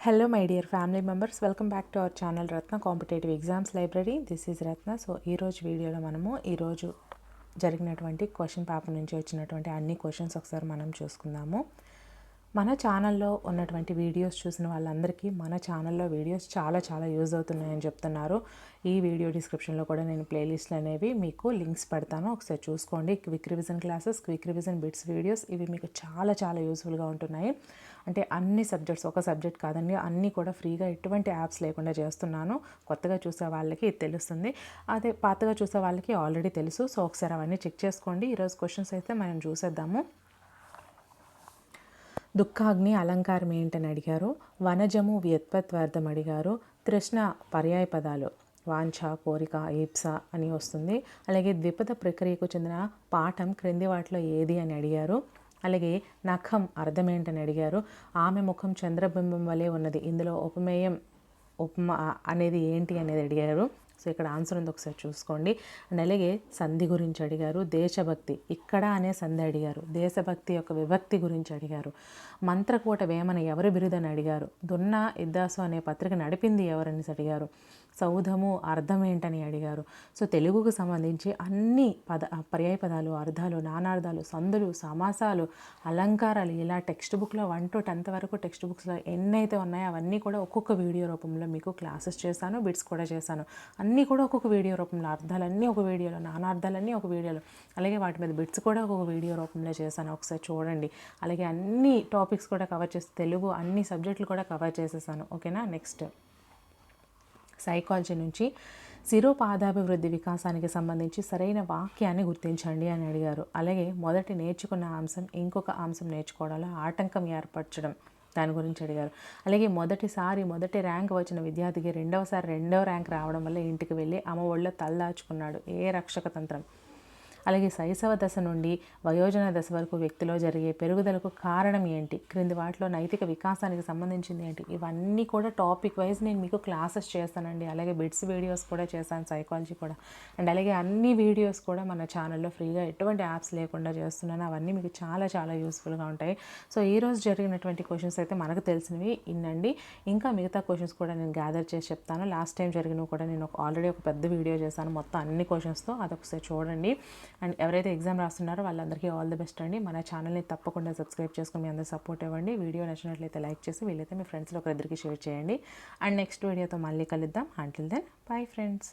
Hello my dear family members welcome back to our channel Ratna competitive exams library this is Ratna so ఈరోజు వీడియోలో మనము ఈరోజు జరిగినటువంటి question paper నుంచి వచ్చినటువంటి అన్ని క్వశ్చన్స్ ఒకసారి మనం చూసుకుందాము. మన ఛానల్లో ఉన్నటువంటి వీడియోస్ చూసిన వాళ్ళందరికీ మన ఛానల్లో వీడియోస్ చాలా చాలా యూజ్ అవుతున్నాయని చెప్తున్నారు. ఈ వీడియో డిస్క్రిప్షన్లో కూడా నేను ప్లేలిస్ట్లు అనేవి మీకు లింక్స్ పెడతాను. ఒకసారి చూసుకోండి. Quick revision classes quick revision bits videos ఇవి మీకు చాలా చాలా యూస్ఫుల్గా ఉంటున్నాయి. అంటే అన్ని సబ్జెక్ట్స్ ఒక సబ్జెక్ట్ కాదండి అన్నీ కూడా ఫ్రీగా ఎటువంటి యాప్స్ లేకుండా చేస్తున్నాను. కొత్తగా చూసే వాళ్ళకి ఇది తెలుస్తుంది. అదే పాతగా చూసే వాళ్ళకి ఆల్రెడీ తెలుసు. సో ఒకసారి అవన్నీ చెక్ చేసుకోండి. ఈరోజు క్వశ్చన్స్ అయితే మనం చూసేద్దాము. దుఃఖాగ్ని అలంకారం ఏంటని అడిగారు. వనజము వ్యుత్పత్వార్థం అడిగారు. తృష్ణ పర్యాయ పదాలు. వాంఛ కోరిక ఈప్స అని వస్తుంది. అలాగే ద్విపద ప్రక్రియకు చెందిన పాఠం క్రింది వాటిలో ఏది అని అడిగారు. అలాగే నఖం అర్థం ఏంటని అడిగారు. ఆమె ముఖం చంద్రబింబం వలె ఉన్నది. ఇందులో ఉపమేయం ఉపమా అనేది ఏంటి అనేది అడిగారు. సో ఇక్కడ ఆన్సర్ ఉంది ఒకసారి చూసుకోండి. అండ్ అలాగే సంధి గురించి అడిగారు దేశభక్తి. ఇక్కడ అనే సంధి అడిగారు దేశభక్తి యొక్క విభక్తి గురించి అడిగారు. మంత్రకూట వేమన ఎవరి బిరుదని అడిగారు దున్న ఇద్దాసు అనే పత్రిక నడిపింది ఎవరని అడిగారు సౌధము అర్థం ఏంటని అడిగారు. సో తెలుగుకు సంబంధించి అన్ని పద పర్యాయ పదాలు అర్థాలు నానార్థాలు సందులు సమాసాలు అలంకారాలు ఇలా టెక్స్ట్ బుక్లో వన్ టు టెన్త్ వరకు టెక్స్ట్ బుక్స్లో ఎన్నైతే ఉన్నాయో అవన్నీ కూడా ఒక్కొక్క వీడియో రూపంలో మీకు క్లాసెస్ చేశాను బిట్స్ కూడా చేశాను. అన్నీ కూడా ఒక్కొక్క వీడియో రూపంలో అర్థాలన్నీ ఒక వీడియోలో నానార్థాలన్నీ ఒక వీడియోలో. అలాగే వాటి మీద బిట్స్ కూడా ఒక్కొక్క వీడియో రూపంలో చేశాను. ఒకసారి చూడండి. అలాగే అన్ని టాపిక్స్ కూడా కవర్ చేసి తెలుగు అన్ని సబ్జెక్టులు కూడా కవర్ చేసేసాను. ఓకేనా? నెక్స్ట్ సైకాలజీ నుంచి శిరోపాదాభివృద్ధి వికాసానికి సంబంధించి సరైన వాక్యాన్ని గుర్తించండి అని అడిగారు. అలాగే మొదటి నేర్చుకున్న అంశం ఇంకొక అంశం నేర్చుకోవడంలో ఆటంకం ఏర్పరచడం. దాని గురించి అడిగారు. అలాగే మొదటిసారి మొదటి ర్యాంక్ వచ్చిన విద్యార్థికి రెండవసారి రెండవ ర్యాంక్ రావడం వల్ల ఇంటికి వెళ్ళి అమ్మ ఒళ్ళో తలదాచుకున్నాడు. ఏ రక్షక తంత్రం? అలాగే శైశవ దశ నుండి వయోజన దశ వరకు వ్యక్తిలో జరిగే పెరుగుదలకు కారణం ఏంటి? క్రింది వాటిలో నైతిక వికాసానికి సంబంధించింది ఏంటి? ఇవన్నీ కూడా టాపిక్ వైజ్ నేను మీకు క్లాసెస్ చేస్తానండి. అలాగే బిట్స్ వీడియోస్ కూడా చేశాను సైకాలజీ కూడా. అండ్ అలాగే అన్ని వీడియోస్ కూడా మన ఛానల్లో ఫ్రీగా ఎటువంటి యాప్స్ లేకుండా చేస్తున్నాను. అవన్నీ మీకు చాలా చాలా యూస్ఫుల్గా ఉంటాయి. సో ఈరోజు జరిగినటువంటి క్వశ్చన్స్ అయితే మనకు తెలిసినవి. ఇన్నండి. ఇంకా మిగతా క్వశ్చన్స్ కూడా నేను గ్యాదర్ చేసి చెప్తాను. లాస్ట్ టైం జరిగినవి కూడా నేను ఆల్రెడీ ఒక పెద్ద వీడియో చేశాను. మొత్తం అన్ని క్వశ్చన్స్తో అదొకసారి చూడండి. అండ్ ఎవరైతే ఎగ్జామ్ రాస్తున్నారో వాళ్ళందరికీ ఆల్ ది బెస్ట్ అండి. మన ఛానల్ని తప్పకుండా సబ్స్క్రైబ్ చేసుకుని మీ అందరూ సపోర్ట్ ఇవ్వండి. వీడియో నచ్చినట్లయితే లైక్ చేసి వీలైతే మీ ఫ్రెండ్స్లో ఒకరిద్దరికి షేర్ చేయండి. అండ్ నెక్స్ట్ వీడియోతో మళ్ళీ కలుద్దాం. Until then bye friends